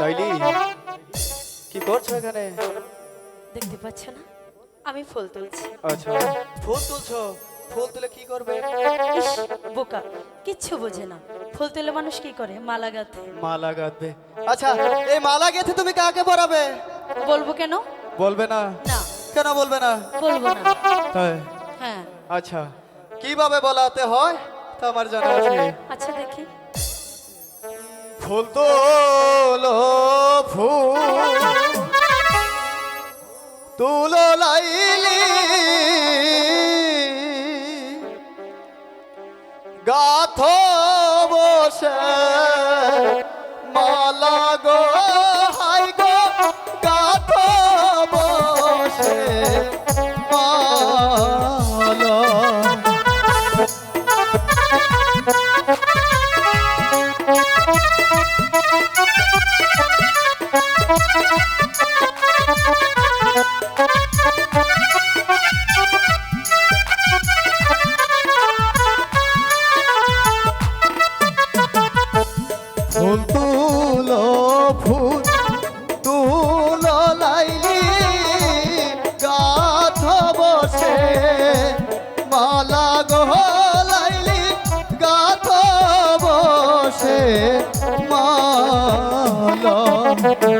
লাইলি কি করছ এখানে? দেখতে পাচ্ছ না? আমি ফুল তুলছি। আচ্ছা। ফুল তুলছো? ফুল তুলে কি করবে? ইস, বোকা। কিচ্ছু বোঝে না। ফুল তুলে মানুষ কি করে? মালা গাঁথে। মালা গাঁথবে। আচ্ছা এই মালা গেঁথে তুমি কাকে পরাবে? বলব কেন? বলবে না। না। কেন বলবে না? বলব না। তাই? হ্যাঁ। আচ্ছা। কীভাবে বলাতে হয়? তা আমার জানা আছে আচ্ছা দেখি। ফুল ফুল। তুলো লাইলি Thank you.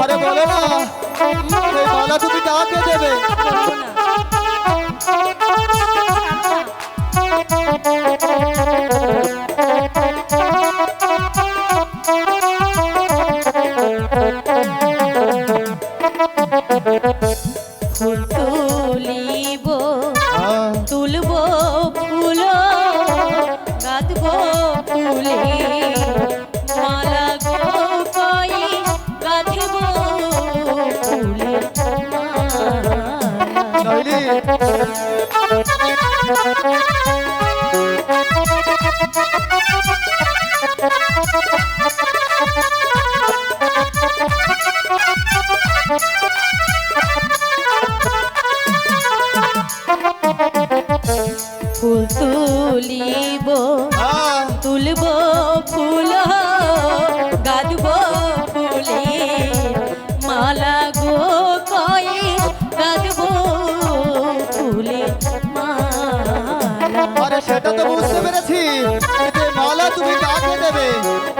আরে বলো না তুমি কাকে দেবে তুমি কাকে দেবে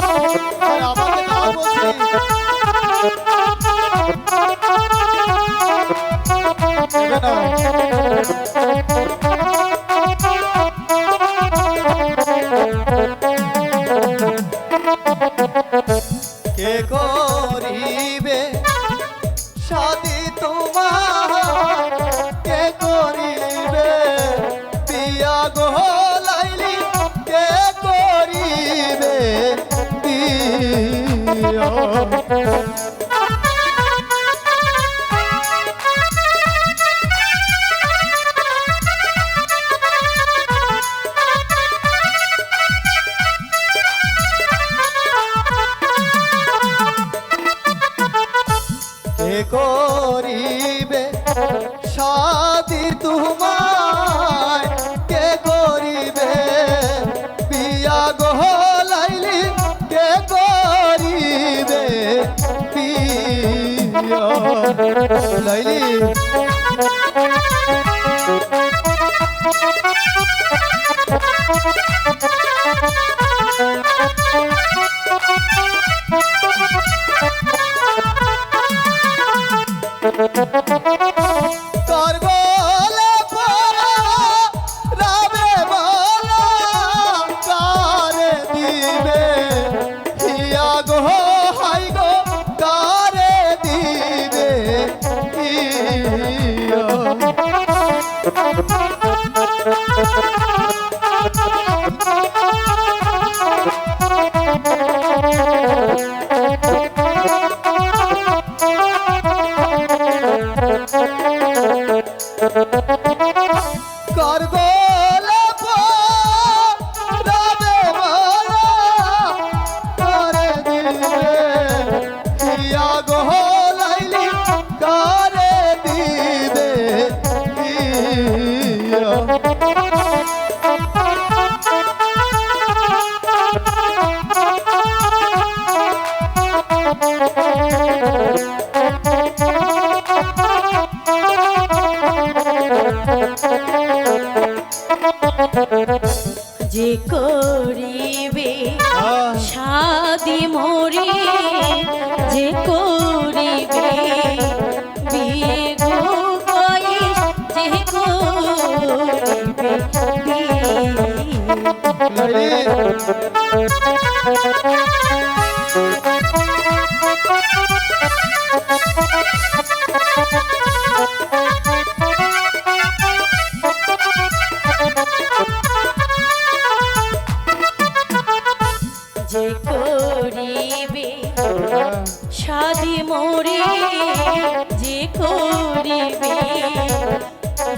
সাদী লাইলি Thank you. যে কো মোরে যে করিবে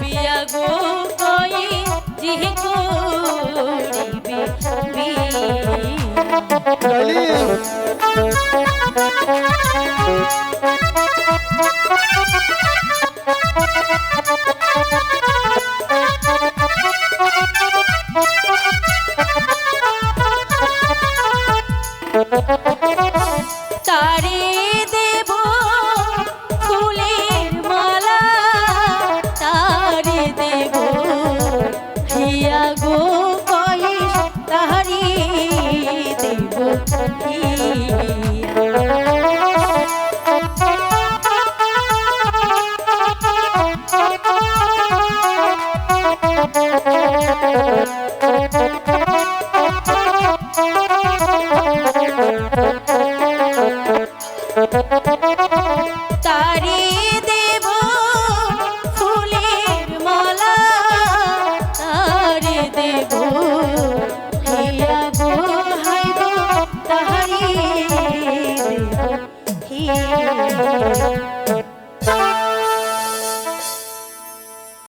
বিয়া গো কই যে করিবে তারে